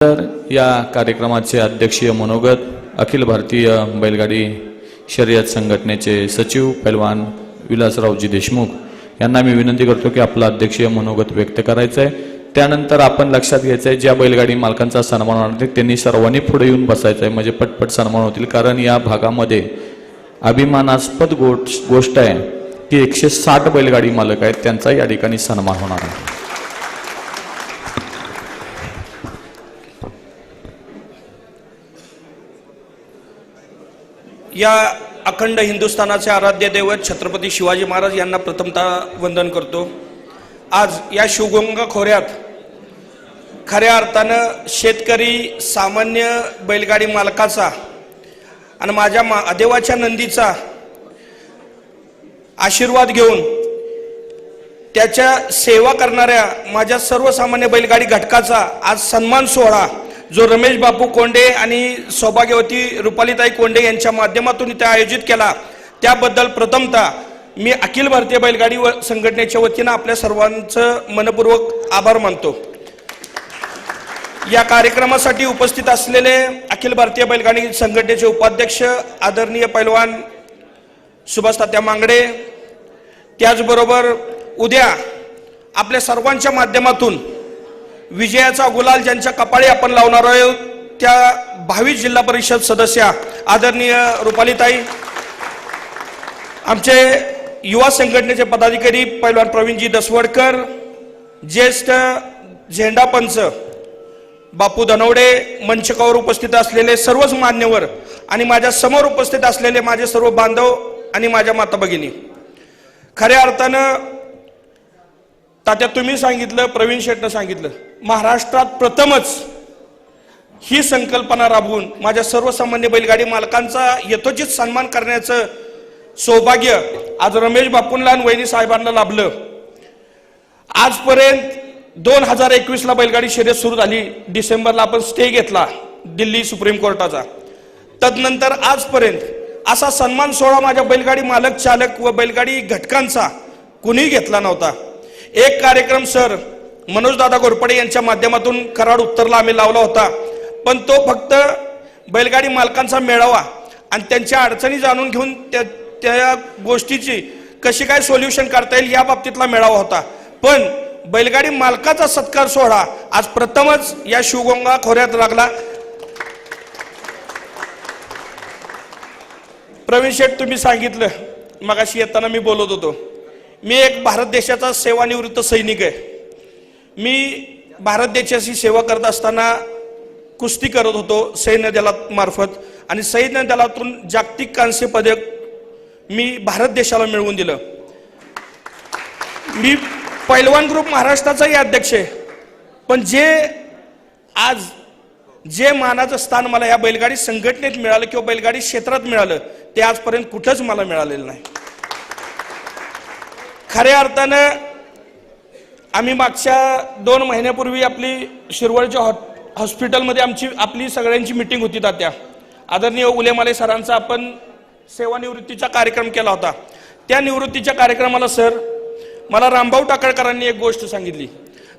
तर या कार्यक्रमाचे अध्यक्षीय मनोगत अखिल भारतीय बैलगाडी शर्यत संघटनेचे सचिव पैलवान विलासरावजी देशमुख यांना मी विनंती करतो की आपलं अध्यक्षीय मनोगत व्यक्त करायचं आहे त्यानंतर आपण लक्षात घ्यायचं आहे ज्या बैलगाडी मालकांचा सन्मान होणार आहे, त्यांनी सर्वांनी पुढे येऊन बसायचं आहे म्हणजे पटपट सन्मान होतील कारण या भागामध्ये अभिमानास्पद गोष्ट आहे की एकशे साठ बैलगाडी मालक आहेत त्यांचा या ठिकाणी सन्मान होणार आहे. या अखंड हिंदुस्थानाचे आराध्य दैवत छत्रपती शिवाजी महाराज यांना प्रथमतः वंदन करतो. आज या शिवगंगा खोऱ्यात खऱ्या अर्थानं शेतकरी सामान्य बैलगाडी मालकाचा आणि माझ्या मा देवाच्या नंदीचा आशीर्वाद घेऊन त्याच्या सेवा करणाऱ्या माझ्या सर्वसामान्य बैलगाडी घटकाचा आज सन्मान सोहळा जो रमेश बापू कोंडे आणि सौभाग्यवती रुपालीताई कोंडे यांच्या माध्यमातून इथे आयोजित केला त्याबद्दल प्रथमतः मी अखिल भारतीय बैलगाडी व संघटनेच्या वतीनं आपल्या सर्वांचं मनपूर्वक आभार मानतो. या कार्यक्रमासाठी उपस्थित असलेले अखिल भारतीय बैलगाडी संघटनेचे उपाध्यक्ष आदरणीय पैलवान सुभाष तात्या मांगडे त्याचबरोबर उद्या आपल्या सर्वांच्या माध्यमातून विजयाचा गुलाल ज्यांच्या कपाळी आपण लावणार आहोत त्या भावी जिल्हा परिषद सदस्या आदरणीय रुपालीताई आमचे युवा संघटनेचे पदाधिकारी पैलवान प्रवीणजी दसवडकर ज्येष्ठ झेंडापंच बापू धनवडे मंचकावर उपस्थित असलेले सर्वच मान्यवर आणि माझ्यासमोर उपस्थित असलेले माझे सर्व बांधव आणि माझ्या माता भगिनी. खऱ्या अर्थानं तात्या तुम्ही सांगितलं प्रवीण शेटनं सांगितलं. महाराष्ट्रात प्रथमच ही संकल्पना राबवून माझ्या सर्वसामान्य बैलगाडी मालकांचा यथोचित सन्मान करण्याचं सौभाग्य आज रमेश बापूंला आणि वहिनी साहेबांना लाभलं. आजपर्यंत दोन हजार एकवीसला बैलगाडी शर्यत सुरू झाली. डिसेंबरला आपण स्टे घेतला दिल्ली सुप्रीम कोर्टाचा. तदनंतर आजपर्यंत असा सन्मान सोहळा माझ्या बैलगाडी मालक चालक व बैलगाडी घटकांचा कुणीही घेतला नव्हता. एक कार्यक्रम सर मनोजदादा घोरपडे यांच्या माध्यमातून कराड उत्तरला आम्ही लावला होता. पण तो फक्त बैलगाडी मालकांचा मेळावा आणि त्यांच्या अडचणी जाणून घेऊन त्या त्या गोष्टीची कशी काय सोल्युशन करता येईल या बाबतीतला मेळावा होता. पण बैलगाडी मालकाचा सत्कार सोहळा आज प्रथमच या शिवगंगा खोऱ्यात लागला. प्रवीण शेठ तुम्ही सांगितलं. मगाशी येताना मी बोलत होतो. मी एक भारत देशाचा सेवानिवृत्त सैनिक आहे. मी भारत देशाची सेवा करत असताना कुस्ती करत होतो सैन्य दलामार्फत आणि सैन्य दलातून जागतिक कांस्य पदक मी भारत देशाला मिळवून दिलं. मी पैलवान ग्रुप महाराष्ट्राचाही अध्यक्ष आहे. पण जे आज जे मानाचं स्थान मला या बैलगाडी संघटनेत मिळालं किंवा बैलगाडी क्षेत्रात मिळालं ते आजपर्यंत कुठंच मला मिळालेलं नाही. खऱ्या अर्थानं आम्ही मागच्या दोन महिन्यापूर्वी आपली शिरवळच्या हॉ हॉस्पिटलमध्ये आमची आपली सगळ्यांची मिटिंग होती तात्या. आदरणीय उलेमाले सरांचा आपण सेवानिवृत्तीचा कार्यक्रम केला होता. त्या निवृत्तीच्या कार्यक्रमाला सर मला रामभाऊ टाकळकरांनी एक गोष्ट सांगितली.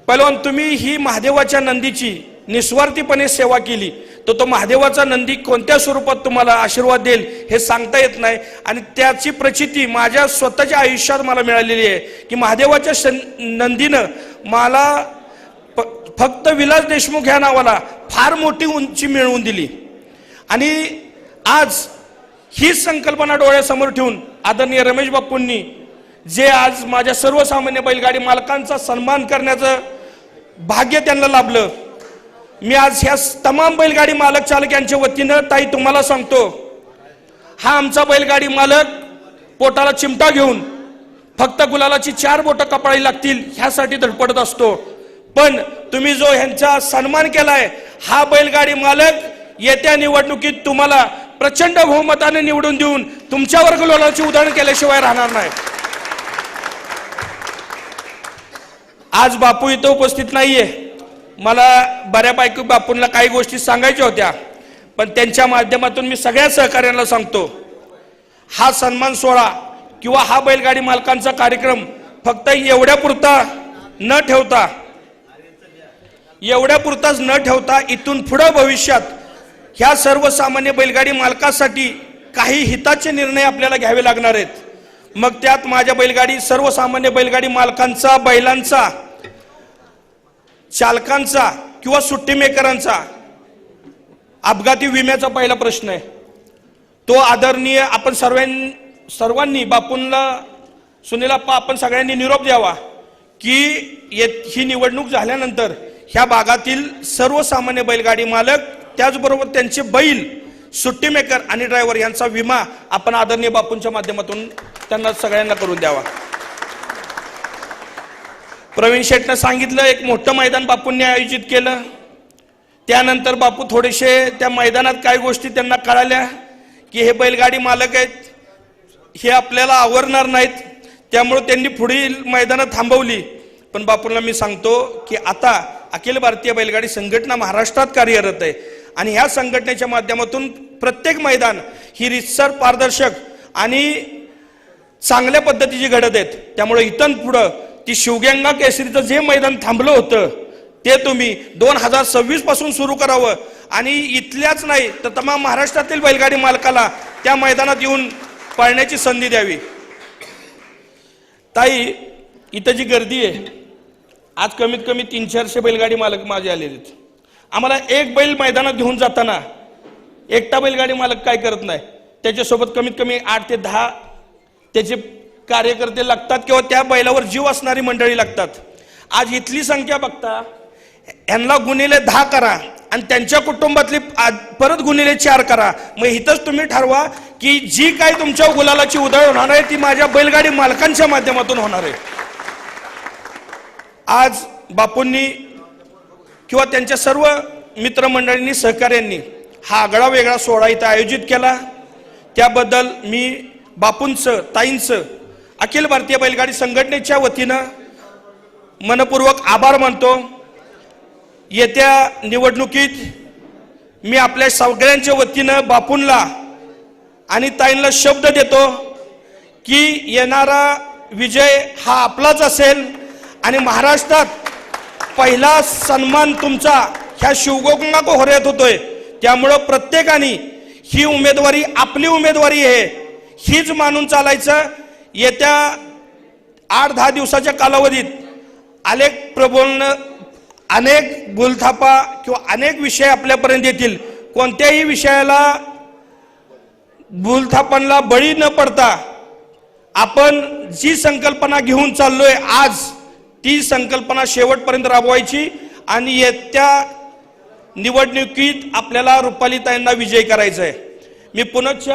पहिलवान तुम्ही ही महादेवाच्या नंदीची निस्वार्थीपणे सेवा केली तर तो महादेवाचा नंदी कोणत्या स्वरूपात तुम्हाला आशीर्वाद देईल हे सांगता येत नाही. आणि त्याची प्रचिती माझ्या स्वतःच्या आयुष्यात मला मिळालेली आहे की महादेवाच्या नंदीनं मला प- फक्त विलास देशमुख ह्या नावाला फार मोठी उंची मिळवून दिली. आणि आज हीच संकल्पना डोळ्यासमोर ठेवून आदरणीय रमेश बापूंनी जे आज माझ्या सर्वसामान्य बैलगाडी मालकांचा सन्मान करण्याचं भाग्य त्यांना लाभलं मी आज ह्या तमाम बैलगाडी मालक चालक यांच्या वतीनं ताई तुम्हाला सांगतो हा आमचा बैलगाडी मालक पोटाला चिमटा घेऊन फक्त गुलालाची चार बोटं कपाळी लागतील ह्यासाठी धडपडत असतो. पण तुम्ही जो ह्यांचा सन्मान केलाय हा बैलगाडी मालक येत्या निवडणुकीत तुम्हाला प्रचंड बहुमताने निवडून देऊन तुमच्यावर गुलालाची उदाहरण केल्याशिवाय राहणार नाही. आज बापू इथं उपस्थित नाहीये. मला बऱ्यापैकी बापूंना काही गोष्टी सांगायच्या होत्या पण त्यांच्या माध्यमातून मी सगळ्या सहकार्यांना सांगतो हा सन्मान सोहळा किंवा हा बैलगाडी मालकांचा कार्यक्रम फक्त एवढ्या पुरता न ठेवता एवढ्या पुरताच न ठेवता इथून पुढं भविष्यात ह्या सर्वसामान्य बैलगाडी मालकासाठी काही हिताचे निर्णय आपल्याला घ्यावे लागणार आहेत. मग त्यात माझ्या बैलगाडी सर्वसामान्य बैलगाडी मालकांचा बैलांचा चालकांचा किंवा सुट्टी मेकरांचा अपघाती विम्याचा पहिला प्रश्न आहे. तो आदरणीय आपण सर्वां सर्वांनी बापूंना सुनीलाप्पा आपण सगळ्यांनी निरोप द्यावा की येत ही निवडणूक झाल्यानंतर ह्या भागातील सर्वसामान्य बैलगाडी मालक त्याचबरोबर त्यांचे बैल सुट्टीमेकर आणि ड्रायव्हर यांचा विमा आपण आदरणीय बापूंच्या माध्यमातून त्यांना सगळ्यांना करून द्यावा. प्रवीण शेटनं सांगितलं एक मोठं मैदान बापूंनी आयोजित केलं. त्यानंतर बापू थोडेसे त्या मैदानात काय गोष्टी त्यांना कळाल्या की हे बैलगाडी मालक आहेत हे आपल्याला आवरणार नाहीत त्यामुळे त्यांनी पुढील मैदानं थांबवली. पण बापूंना मी सांगतो की आता अखिल भारतीय बैलगाडी संघटना महाराष्ट्रात कार्यरत आहे. आणि ह्या संघटनेच्या माध्यमातून प्रत्येक मैदान ही रितसर पारदर्शक आणि चांगल्या पद्धतीची घडत आहेत. त्यामुळे इथं पुढं की शिवगंगा केसरीचं जे मैदान थांबलं होतं ते तुम्ही दोन हजार सव्वीसपासून सुरू करावं. आणि इथल्याच नाही तर तमाम महाराष्ट्रातील बैलगाडी मालकाला त्या मैदानात येऊन पळण्याची संधी द्यावी. ताई इथं जी गर्दी आहे आज कमीत कमी तीन चारशे बैलगाडी मालक माझे आलेले आहेत. आम्हाला एक बैल मैदानात घेऊन जाताना एकटा बैलगाडी मालक काय करत नाही? त्याच्यासोबत कमीत कमी आठ ते दहा त्याचे कार्यकर्ते लागतात किंवा त्या बैलावर जीव असणारी मंडळी लागतात. आज इथली संख्या बघता यांना गुन्हेले दहा करा आणि त्यांच्या कुटुंबातली आज परत गुन्हेले चार करा. मग इथंच तुम्ही ठरवा की जी काही तुमच्या गुलालाची उधळ होणार आहे ती माझ्या बैलगाडी मालकांच्या माध्यमातून होणार आहे. आज बापूंनी किंवा त्यांच्या सर्व मित्रमंडळींनी सहकाऱ्यांनी हा आगळा वेगळा सोहळा इथं आयोजित केला. त्याबद्दल मी बापूंचं ताईंचं अखिल भारतीय बैलगाडी संघटनेच्या वतीनं मनपूर्वक आभार मानतो. येत्या निवडणुकीत मी आपल्या सगळ्यांच्या वतीनं बापूंना आणि ताईंना शब्द देतो की येणारा विजय हा आपलाच असेल आणि महाराष्ट्रात पहिला सन्मान तुमचा ह्या शिवगोगंगा होऱ्यात होतोय. त्यामुळं प्रत्येकाने ही उमेदवारी आपली उमेदवारी आहे. हीच मानून चालायचं. येत्या आठ दहा दिवसाच्या कालावधीत अनेक प्रबोधन अनेक गुलथापा किंवा अनेक विषय आपल्यापर्यंत येतील. कोणत्याही विषयाला भूलथापांना बळी न पडता आपण जी संकल्पना घेऊन चाललोय आज ती संकल्पना शेवटपर्यंत राबवायची आणि येत्या निवडणुकीत आपल्याला रुपालीताईंना विजय करायचा आहे मी पुनश्च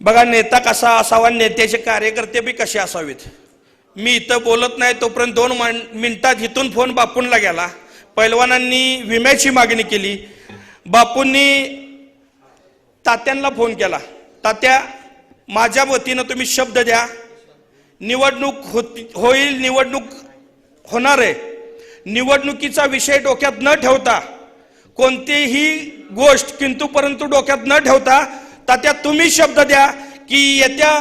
बघा नेता कसा असावा नेत्याचे कार्यकर्ते बी कसे असावेत? मी इथं बोलत नाही तोपर्यंत दोन मिनिटात इथून फोन बापूंला गेला. पैलवानांनी विम्याची मागणी केली. बापूंनी तात्यांना फोन केला. तात्या माझ्या वतीनं तुम्ही शब्द द्या. निवडणूक होती होईल निवडणूक होणार आहे. निवडणुकीचा विषय डोक्यात न ठेवता कोणतीही गोष्ट किंतु परंतु डोक्यात न ठेवता तात्या तुम्ही शब्द द्या की येत्या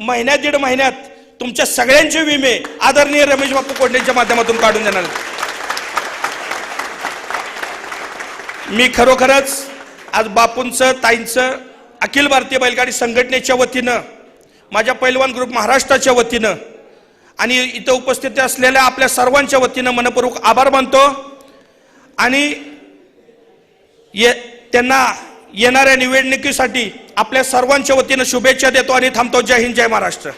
महिन्यात दीड महिन्यात तुमच्या सगळ्यांचे विमे आदरणीय रमेश बापू कोंडेंच्या माध्यमातून काढून देणार मी खरोखरच आज बापूंचं ताईंचं अखिल भारतीय बैलगाडी संघटनेच्या वतीनं माझ्या पैलवान ग्रुप महाराष्ट्राच्या वतीनं आणि इथं उपस्थित असलेल्या आपल्या सर्वांच्या वतीनं मनपूर्वक आभार मानतो आणि ये त्यांना येणाऱ्या निवडणुकीसाठी आपल्या सर्वांच्या वतीनं शुभेच्छा देतो आणि थांबतो. जय हिंद जय महाराष्ट्र.